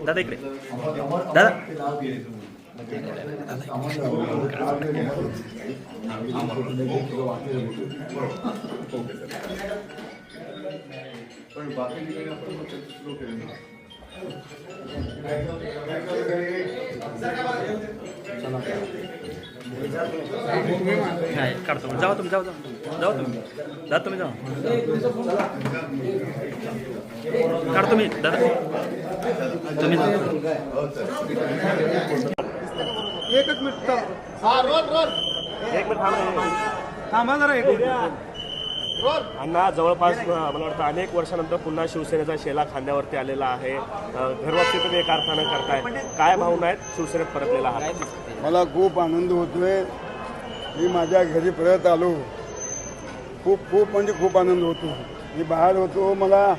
दादा इकडे दादा पण बाकी ठिकाणी आपण सुरू नाही काढतो जावा तुम्ही जाऊ जाऊ जाऊ तुम्ही. जा तुम्ही जाऊ काढतो मी. दादा. तुम्ही. एकच मिनिट हा रोल रोल एक मिनिट थांबा. थांबा जरा एक मिनिट. अण्णा जवळपास मला वाटतं अनेक वर्षानंतर पुन्हा शिवसेनेचा शेला खांद्यावरती आलेला आहे. अ, घरवापसी तुम्ही एका अर्थानं करताय. काय भावना आहेत? शिवसेनेत परतलेला आहात. मला खूप आनंद होतोय. मी माझ्या घरी परत आलो. खूप खूप म्हणजे खूप आनंद होतो. मी बाहेर होतो मला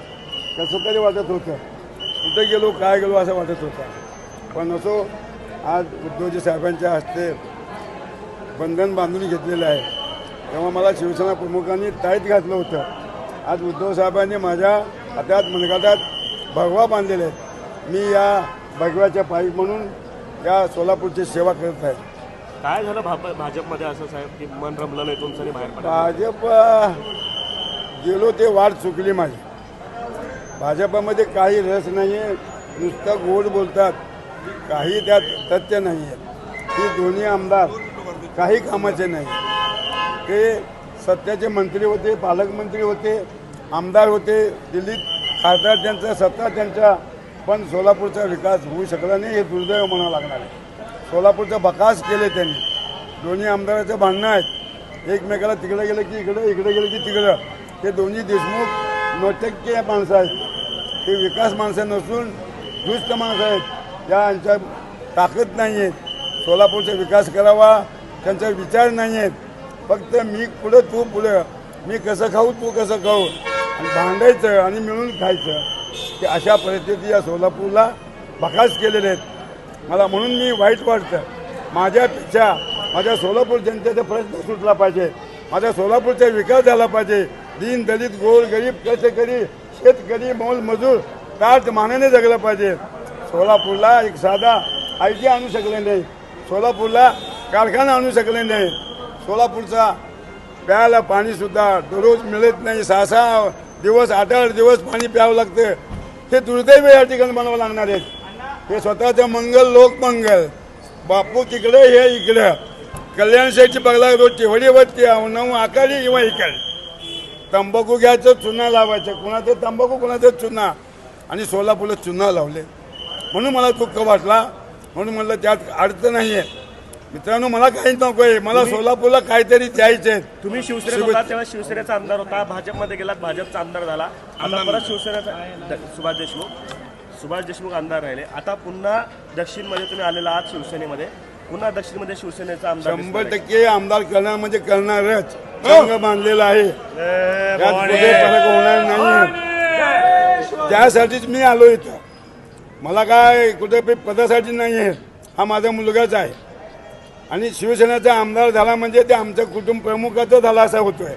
कसं तरी वाटत होतं. कुठे गेलो काय गेलो असं वाटत होतं. पण असो आज उद्धवजी साहेबांच्या हस्ते बंधन बांधून घेतलेलं आहे. तेव्हा मला शिवसेना प्रमुखांनी ताईत घातलं होतं. आज उद्धव साहेबांनी माझ्या हातात मनगटात भगवा बांधलेले आहेत मी या भगव्याच्या पायी म्हणून या सोलापूरची सेवा करत आहे. काय झालं भाजपमध्ये असं साहेब की मन रमलं नाही तुमचं बाहेर भाजप गेलो ते वाट चुकली माझी. भाजपामध्ये काही रस नाही आहे नुसतं गोड बोलतात. काही त्यात तथ्य नाही आहे ही दोन्ही आमदार काही कामाचे नाही ते सत्याचे मंत्री होते पालकमंत्री होते आमदार होते दिल्लीत खासदार त्यांचा सत्ता त्यांचा पण सोलापूरचा विकास होऊ शकला नाही हे दुर्दैव म्हणावं लागणार आहे. सोलापूरचा बकास केले त्यांनी. दोन्ही आमदाराचं भांडणं आहेत. एकमेकाला तिकडे गेलं की इकडं इकडे गेलं की तिकडं. हे दोन्ही देशमुख नोटक्के माणसं आहेत. ते विकास माणसं नसून दुष्ट माणसं आहेत. यांच्या ताकद नाही आहेत सोलापूरचा विकास करावा त्यांचा विचार नाही आहेत फक्त मी पुढं तू पुढं. मी कसं खाऊ तू कसं खाऊ. आणि भांडायचं आणि मिळून खायचं. की अशा परिस्थिती या सोलापूरला बकास केलेले आहेत. मला म्हणून मी वाईट वाटतं. माझ्यापेक्षा माझ्या सोलापूर जनतेचा प्रश्न सुटला पाहिजे. माझ्या सोलापूरचा विकास झाला पाहिजे. दीन दलित गोर गरीब करी शेतकरी मोलमजूर ताट मानाने जगलं पाहिजे. सोलापूरला एक साधा आय टी आणू शकले नाही. सोलापूरला कारखाना आणू शकले नाही. सोलापूरचा प्यायला पाणीसुद्धा दररोज मिळत नाही. सहा सहा दिवस आठ आठ दिवस पाणी प्यावं लागतं. हे दुर्दैव या ठिकाणी बनावं लागणार आहेत. हे स्वतःचं मंगल लोकमंगल. बापू तिकडे हे इकडं. कल्याण शेठची बघला रोजची वडीवरती नऊ आकाडी किंवा इकडे. तंबाखू घ्यायचं चुना लावायचं. कुणाचं तंबाखू कुणाचं चुना. आणि सोलापूरला चुना लावले. म्हणून मला दुःख वाटला. म्हणून म्हणलं त्यात अडचण नाही आहे मित्रांनो मला काही नको आहे. मला सोलापूरला काहीतरी द्यायचं आहे तुम्ही शिवसेनेत होता तेव्हा शिवसेनेचा आमदार होता भाजपमध्ये गेलात भाजपचा आमदार झाला. आता परत शिवसेनेचा सुभाष देशमुख. सुभाष देशमुख आमदार राहिले. आता पुन्हा दक्षिणमध्ये तुम्ही आलेला आहात शिवसेनेमध्ये. पुन्हा दक्षिणमध्ये शिवसेनेचा आमदार शंभर. टक्के आमदार करणार म्हणजे करणारच. संघ बांधलेला आहे. फरक होणार नाही. त्यासाठीच मी आलो इथं. मला काय कुठे पदासाठी नाही आहे हा माझा मुलगाच आहे. आणि शिवसेनेचा आमदार झाला म्हणजे ते आमचं कुटुंब प्रमुखाचा झाला असा होतोय.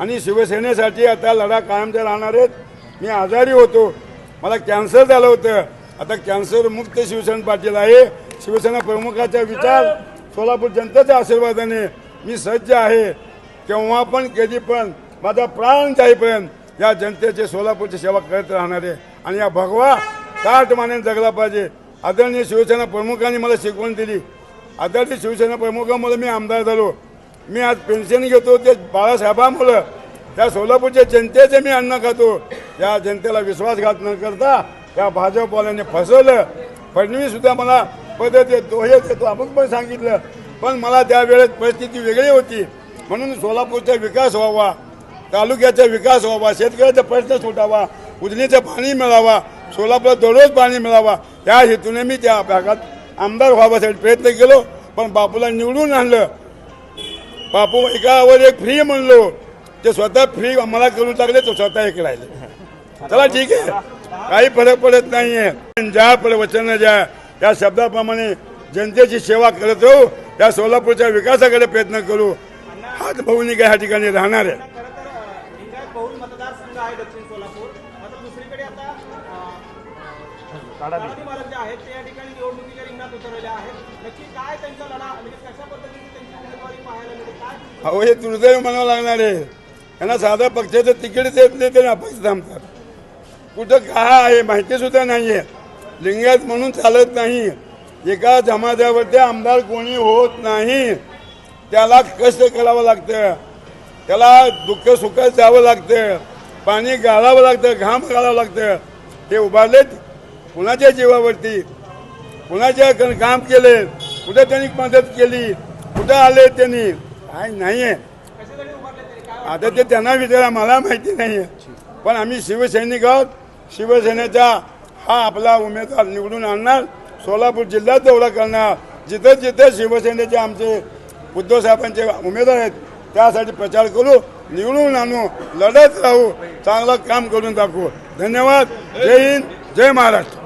आणि शिवसेनेसाठी आता लढा कायमचा राहणार आहेत मी आजारी होतो. मला कॅन्सर झालं होतं. आता कॅन्सर मुक्त शिवसेना पाटील आहे. शिवसेना प्रमुखाचा विचार सोलापूर जनतेच्या आशीर्वादाने मी सज्ज आहे. केव्हा पण कधी पण माझा प्राण जाईपर्यंत या जनतेचे सोलापूरची सेवा करत राहणार आहे. आणि या भगवा ताट माने जगला पाहिजे. आदरणीय शिवसेना प्रमुखांनी मला शिकवण दिली. आदर्श शिवसेना प्रमुखामुळे मी आमदार झालो. मी आज पेन्शन घेतो ते बाळासाहेबांमुळं. त्या सोलापूरच्या जनतेचे मी अन्न खातो. या जनतेला विश्वासघात न करता या भाजपवाल्यांनी फसवलं. फडणवीस सुद्धा मला पद देतो हे देतो आपण पण सांगितलं. पण मला त्यावेळेस परिस्थिती वेगळी होती. म्हणून सोलापूरचा विकास व्हावा तालुक्याचा विकास व्हावा शेतकऱ्याचा प्रश्न सुटावा उजनीचं पाणी मिळावा सोलापूरला दररोज पाणी मिळावा त्या हेतूने मी त्या भागात आमदार व्हावासाठी प्रयत्न केलो पण बापूला निवडून आणलं. बापू एकावर एक फ्री म्हणलो. ते स्वतः फ्री मला करून टाकले तो स्वतः एक राहिले. चला ठीक आहे. काही फरक पडत नाहीये. ज्या प्रवचन ज्या या शब्दाप्रमाणे जनतेची सेवा करत राहू त्या सोलापूरच्या विकासाकडे प्रयत्न करू. हात भूमिका ह्या ठिकाणी राहणार आहे? सोलापूर दुसरीकडे आता काढा आहेत. नक्की काय त्यांचा लढा म्हणजे कशा पद्धतीने त्यांची उमेदवारी पाहायला मिळते काय अहो हे दुर्दैव म्हणावं लागणार आहे. त्यांना साधा पक्षाचं तिकीट देत नाही तरी अपक्ष थांबतात. कुठं काय आहे माहिती सुद्धा नाही आहे लिंगायत म्हणून चालत नाही. एका समाजावरती आमदार कोणी होत नाही. त्याला कष्ट करावं लागतं. त्याला दुःख सुखात जावं लागतं. पाणी गाळावं लागतं घाम गाळावं लागतं. हे उभारलेत कुणाच्या जीवावरती? कुणाच्या काम केले कुठे त्यांनी मदत केली कुठं आले त्यांनी काय नाही आहे आता ते त्यांना विचारा मला माहिती नाही आहे पण आम्ही शिवसैनिक आहोत. शिवसेनेचा हा आपला उमेदवार निवडून आणणार. सोलापूर जिल्ह्यात दौरा करणार. जिथं जिथं शिवसेनेचे आमचे उद्धव साहेबांचे उमेदवार आहेत त्यासाठी प्रचार करू निवडून आणू लढत राहू चांगलं काम करून दाखवू. धन्यवाद. जय हिंद जय महाराष्ट्र.